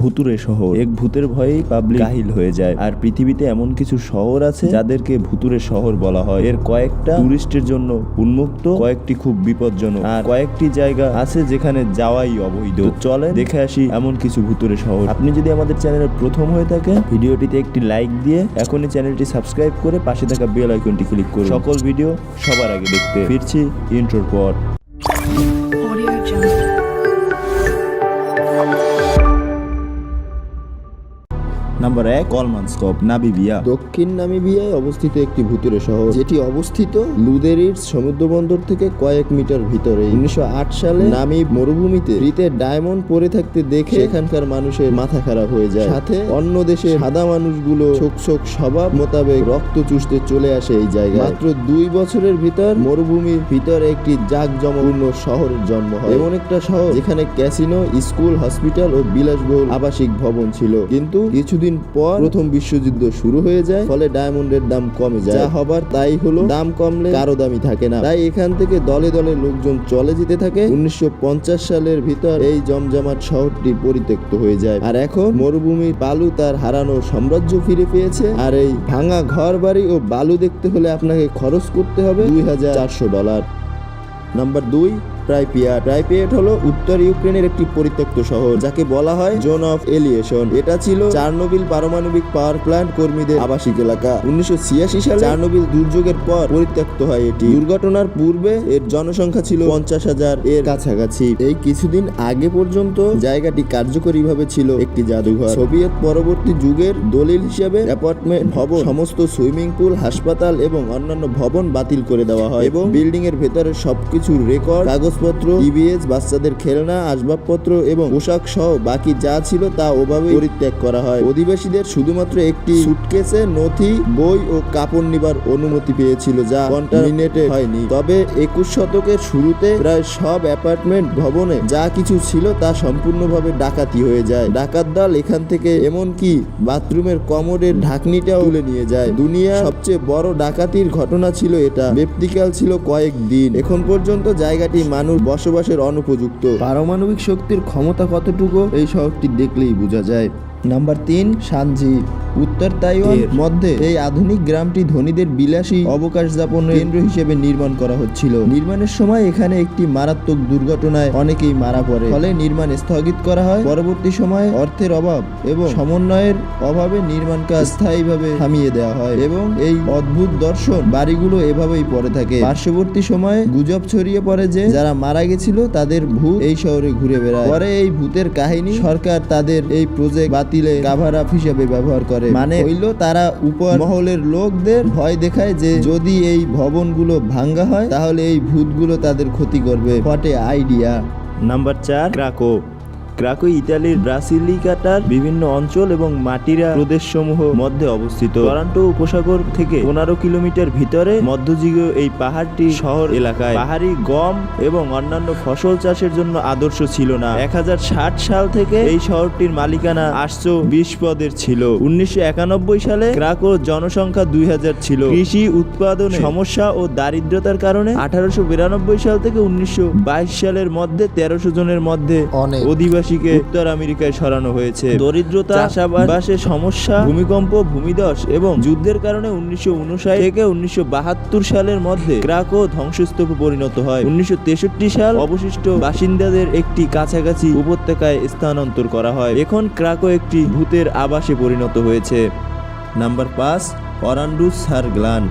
ভুতুরে শহর। এক ভূতের ভয়েই পাবলিক কাহিল হয়ে যায়। আর পৃথিবীতে এমন কিছু শহর আছে যাদেরকে ভুতুরে শহর বলা হয়। এর কয়েকটা টুরিস্টের জন্য উন্মুক্ত, কয়েকটি খুব বিপজ্জনক। আর কয়েকটি জায়গা আছে যেখানে যাওয়াই অবৈধ। চলে দেখে আসি এমন কিছু ভুতুরে শহর। আপনি যদি আমাদের চ্যানেলে প্রথম হয়ে থাকেন, ভিডিওটিতে একটি লাইক দিয়ে এখনই চ্যানেলটি সাবস্ক্রাইব করে পাশে থাকা বেল আইকনটি ক্লিক করুন। সকল ভিডিও সবার আগে দেখতে। ফিরছি ইন্ট্রোর পর। নাম্বার এক কলমানস্কপ নাবিবিয়া দক্ষিণ নামিবিয়ায় অবস্থিত একটি ভুতুরে শহর, যেটি অবস্থিত লুদেরির সমুদ্র বন্দর থেকে কয়েক মিটার ভিতরে। উনিশশো আট সালে নামিব মরুভূমিতে ফ্রিতে ডায়মন্ড পরে থাকতে দেখে এখানকার মানুষের মাথা খারাপ হয়ে যায়। সাথে অন্য দেশে সাদা মানুষগুলো শোক শোক স্বভাব মোতাবেক রক্ত চুষতে চলে আসে এই জায়গায়। মাত্র দুই বছরের ভিতর মরুভূমির ভিতরে একটি জাঁকজমপূর্ণ শহরের জন্ম হয়। এমন একটা শহর যেখানে ক্যাসিনো, স্কুল, হসপিটাল ও বিলাসবহুল আবাসিক ভবন ছিল। কিন্তু কিছুদিন পর প্রথম বিশ্বযুদ্ধ শুরু হয়ে যায় ফলে ডায়মন্ডের দাম কমে যায়। যা হবার তাই হলো দাম কমলে কারও দামই থাকে না। তাই এখান থেকে দলে দলে লোকজন চলে যেতে থাকে। উনিশশো পঞ্চাশ সালের ভিতর এই জমজমাট শহরটি পরিত্যক্ত হয়ে যায়। আর এখন মরুভূমির বালু তার হারানো সাম্রাজ্য ফিরে পেয়েছে। আর এই ভাঙা ঘর বাড়ি ও বালু দেখতে হলে আপনাকে খরচ করতে হবে দুই হাজার চারশো ডলার। নাম্বার দুই প্রাইপিয়াট প্রাইপিয়াট হলো উত্তর ইউক্রেনের একটি পরিত্যক্ত শহর, যাকে বলা হয় জোন অফ এলিয়েশন এটা ছিল চারনোবিল পারমাণবিক পাওয়ার প্ল্যান্ট কর্মীদের আবাসিক এলাকা। উনিশশো ছিয়াশি সালে চার্নোবিল দুর্যোগের পর পরিত্যক্ত হয় এটি। দুর্ঘটনার পূর্বে এর জনসংখ্যা ছিল পঞ্চাশ হাজার এর কাছাকাছি। এই কিছুদিন আগে পর্যন্ত জায়গাটি কার্যকরীভাবে ছিল একটি জাদুঘর। সোভিয়েত পরবর্তী যুগের দলিল হিসেবে অ্যাপার্টমেন্ট, ভবন, সমস্ত সুইমিং পুল, হাসপাতাল এবং অন্যান্য ভবন বাতিল করে দেওয়া হয় এবং বিল্ডিং এর ভেতরে সবকিছুর রেকর্ড কাগজপত্র টিভিএস বাচ্চাদের খেলনা, আসবাবপত্র এবং পোশাক সহ বাকি যা ছিল তা ওভাবে পরিত্যাগ করা হয়। অধিবাসীদের শুধুমাত্র একটি সুটকেসে নথি, বই ও কাপড় নিবার অনুমতি পেয়েছিল যা কন্টামিনেটেড হয়নি। তবে একুশ শতকের শুরুতে প্রায় সব অ্যাপার্টমেন্ট ভবনে যা কিছু ছিল তা সম্পূর্ণভাবে ডাকাতি হয়ে যায়। ডাকাত দল এখান থেকে এমনকি বাথরুমের কমোডের ঢাকনিটাও তুলে নিয়ে যায়। দুনিয়া সবচেয়ে বড় ডাকাতির ঘটনা ছিল এটা। ব্যক্তিকাল ছিল কয়েক দিন। এখন পর্যন্ত জায়গাটি মানুষ বসবাসের অনুপযুক্ত। পারমাণবিক শক্তির ক্ষমতা কতটুকু? এই শহরটি দেখলেই বোঝা যায়। নাম্বার তিন সানজি উত্তর তাইওয়ান মধ্যে এই আধুনিক গ্রামটি ধনীদের বিলাসী অবকাশ যাপনের কেন্দ্র হিসেবে নির্মাণ করা হচ্ছিল। নির্মাণের সময় এখানে একটি মারাত্মক দুর্ঘটনায় অনেকেই মারা পড়ে। ফলে নির্মাণ স্থগিত করা হয়। পরবর্তী সময়ে অর্থের অভাব এবং সমন্বয়ের অভাবে নির্মাণ কাজ স্থায়ীভাবে থামিয়ে দেওয়া হয় এবং এই অদ্ভুত দর্শন বাড়িগুলো এভাবেই পড়ে থাকে। পার্শ্ববর্তী সময়ে গুজব ছড়িয়ে পড়ে যে যারা মারা গেছিল তাদের ভূত এই শহরে ঘুরে বেড়ায়। পরে এই ভূতের কাহিনী সরকার তাদের এই প্রজেক্ট বাতিলে কাভার আপ হিসেবে ব্যবহার করে। মানে হইল তারা উপর মহলের লোকদের ভয় দেখায় যে, যদি এই ভবনগুলো ভাঙ্গা হয়, তাহলে এই ভূতগুলো তাদের ক্ষতি করবে। ফটে আইডিয়া। নাম্বার চার, ক্রাকো। ক্রাকো ইতালির ব্রাসিলিকাটার বিভিন্ন অঞ্চল এবং মাটিরা প্রদেশসমূহ মধ্যে অবস্থিত। টরান্টো উপসাগর থেকে পনেরো কিলোমিটার ভিতরে মধ্যযুগীয় এই পাহাড়টি শহর এলাকায়। পাহাড়ি গম এবং অন্যান্য ফসল চাষের জন্য আদর্শ ছিল না। এক সাল থেকে এই শহরটির মালিকানা আটশো বিশ পদের ছিল। উনিশশো একানব্বই সালে ক্রাকো জনসংখ্যা দুই হাজার ছিল। কৃষি উৎপাদন সমস্যা ও দারিদ্রতার কারণে আঠারোশো বিরানব্বই সাল থেকে উনিশশো বাইশ সালের মধ্যে তেরোশো জনের মধ্যে অনেক। অধিবাসীকে উত্তর আমেরিকায় সরানো হয়েছে। দরিদ্রতা চাষাবাসের সমস্যা ভূমিকম্প ভূমিধস এবং যুদ্ধের কারণে উনিশশো থেকে উনিশশো সালের মধ্যে ক্রাকো ধ্বংসস্তূপে পরিণত হয়। উনিশশো তেষট্টি সাল অবশিষ্ট বাসিন্দাদের একটি কাছাকাছি উপত্যকায় স্থানান্তর করা হয়। এখন ক্রাকো একটি ভূতের আবাসে পরিণত হয়েছে। নাম্বার পাঁচ অরান্ডুস সারগ্লান।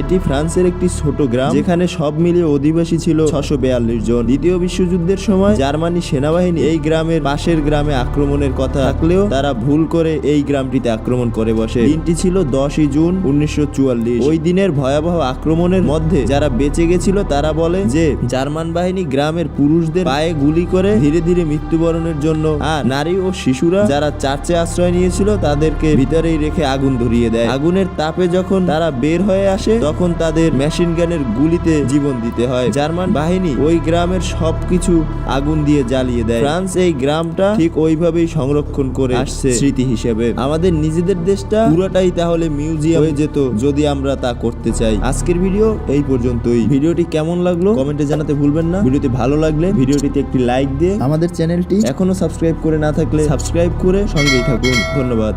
এটি ফ্রান্সের একটি ছোট গ্রাম, যেখানে সব মিলিয়ে অধিবাসী ছিল ছশো বেয়াল্লিশ জন। দ্বিতীয় বিশ্বযুদ্ধের সময় জার্মানি সেনাবাহিনী এই গ্রামের পাশের গ্রামে আক্রমণের কথা থাকলেও তারা ভুল করে এই গ্রামটিতে আক্রমণ করে বসে। দিনটি ছিল দশই জুন উনিশশো চুয়াল্লিশ। ওই দিনের ভয়াবহ আক্রমণের মধ্যে যারা বেঁচে গেছিল তারা বলে যে, জার্মান বাহিনী গ্রামের পুরুষদের পায়ে গুলি করে ধীরে ধীরে মৃত্যুবরণের জন্য আর নারী ও শিশুরা যারা চার্চে আশ্রয় নিয়েছিল তাদেরকে ভিতরেই রেখে আগুন ধরিয়ে দেয়। আগুনের তাপে যখন তারা বের হয়ে আসে তখন তাদের মেশিন গানের গুলিতে জীবন দিতে হয়। জার্মান বাহিনী ওই গ্রামের সবকিছু আগুন দিয়ে জ্বালিয়ে দেয়। ফ্রান্স এই গ্রামটা ঠিক ওইভাবেই সংরক্ষণ করে আসছে স্মৃতি হিসেবে। আমাদের নিজেদের দেশটা পুরোটাই তাহলে মিউজিয়াম হয়ে যেত যদি আমরা তা করতে চাই। আজকের ভিডিও এই পর্যন্তই। ভিডিওটি কেমন লাগল কমেন্টে জানাতে ভুলবেন না। ভিডিওটি ভালো লাগলে ভিডিওটিতে একটি লাইক দিয়ে আমাদের চ্যানেলটি এখনও সাবস্ক্রাইব করে না থাকলে সাবস্ক্রাইব করে সঙ্গেই থাকুন। ধন্যবাদ।